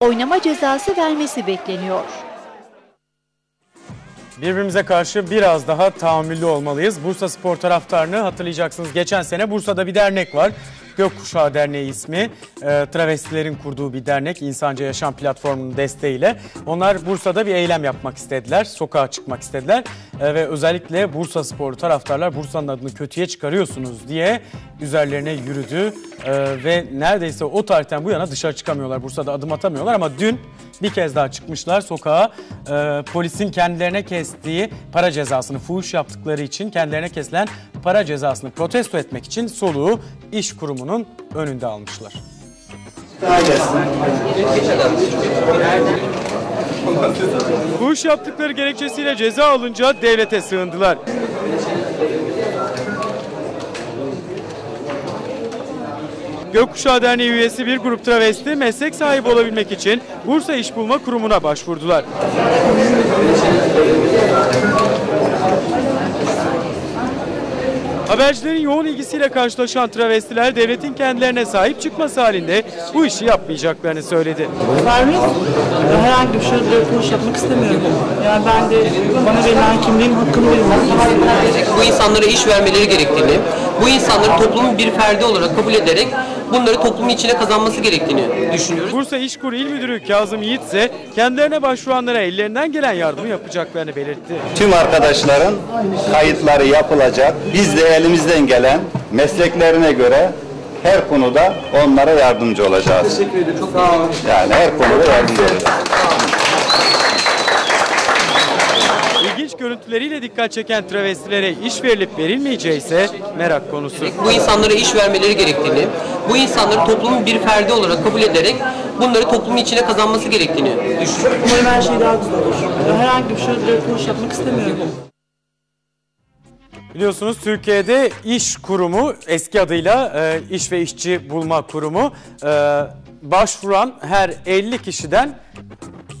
oynama cezası vermesi bekleniyor. Birbirimize karşı biraz daha tahammüllü olmalıyız. Bursa Spor taraftarını hatırlayacaksınız. Geçen sene Bursa'da bir dernek var. Gökkuşağı Derneği ismi. E, travestilerin kurduğu bir dernek. İnsanca Yaşam Platformu'nun desteğiyle. Onlar Bursa'da bir eylem yapmak istediler. Sokağa çıkmak istediler. E, ve özellikle Bursa Spor taraftarlar Bursa'nın adını kötüye çıkarıyorsunuz diye üzerlerine yürüdü. E, ve neredeyse o tarihten bu yana dışarı çıkamıyorlar. Bursa'da adım atamıyorlar ama dün bir kez daha çıkmışlar sokağa. E, polisin kendilerine kestiği para cezasını fuhuş yaptıkları için kendilerine kesilen para cezasını protesto etmek için soluğu iş kurumunun önünde almışlar. Fuhuş yaptıkları gerekçesiyle ceza alınca devlete sığındılar. Gökkuşağı Derneği üyesi bir grup travesti meslek sahibi olabilmek için Bursa İş Bulma Kurumu'na başvurdular. Habercilerin yoğun ilgisiyle karşılaşan travestiler devletin kendilerine sahip çıkması halinde bu işi yapmayacaklarını söyledi. vermek herhangi bir şeyle yapılış yapmak istemiyorum. Yani ben de bana verilen kimliğin hakkını istiyorum. bu insanlara iş vermeleri gerektiğini, bu insanları toplumun bir ferdi olarak kabul ederek bunları toplumun içine kazanması gerektiğini düşünüyoruz. Bursa İşkur İl Müdürü Kazım Yiğit ise kendilerine başvuranlara ellerinden gelen yardımı yapacaklarını belirtti. Tüm arkadaşların kayıtları yapılacak. Biz de elimizden gelen mesleklerine göre her konuda onlara yardımcı olacağız. Teşekkür ederim. Çok sağ olun. Yani her konuda yardımcı olacağız. Görüntüleriyle dikkat çeken travestilere iş verilip verilmeyeceği ise merak konusu. Bu insanlara iş vermeleri gerektiğini, bu insanları toplumun bir ferdi olarak kabul ederek bunları toplumun içine kazanması gerektiğini düşünüyoruz. Umarım her şey daha güzel olur. Herhangi bir şeyle yapılış yapmak istemiyorum. Biliyorsunuz Türkiye'de iş kurumu eski adıyla e, iş ve işçi bulma kurumu e, başvuran her 50 kişiden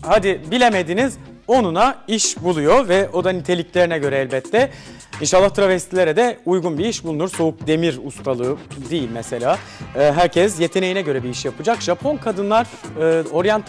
hadi bilemediniz onuna iş buluyor ve o da niteliklerine göre elbette. İnşallah travestilere de uygun bir iş bulunur. Soğuk demir ustalığı değil mesela. E, herkes yeteneğine göre bir iş yapacak. Japon kadınlar e, oryantal